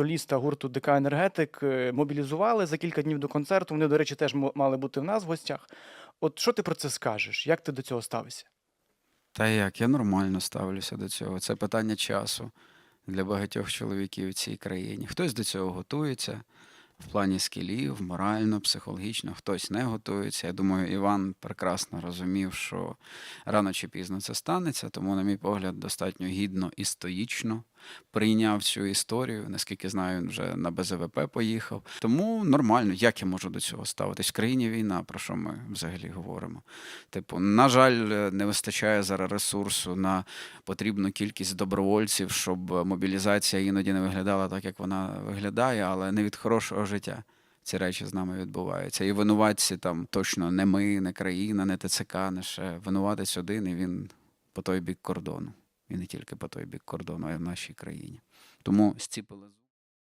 соліста гурту ДК Енергетик е, мобілізували за кілька днів до концерту. Вони, до речі, теж мали бути в нас в гостях. От що ти про це скажеш? Як ти до цього ставишся? Та як, я нормально ставлюся до цього. Це питання часу для багатьох чоловіків в цій країні. Хтось до цього готується в плані скілів, морально, психологічно, хтось не готується. Я думаю, Іван прекрасно розумів, що рано чи пізно це станеться, тому, на мій погляд, достатньо гідно і стоїчно прийняв цю історію. Наскільки знаю, він вже на БЗВП поїхав. Тому нормально, як я можу до цього ставитись? В країні війна, про що ми взагалі говоримо? Типу, на жаль, не вистачає зараз ресурсу на потрібну кількість добровольців, щоб мобілізація іноді не виглядала так, як вона виглядає, але не від хорошого життя. Ці речі з нами відбуваються. І винуватці там точно не ми, не країна, не ТЦК, не ще. Винуватець один, і він по той бік кордону. І не тільки по той бік кордону, а й в нашій країні. Тому зціпили.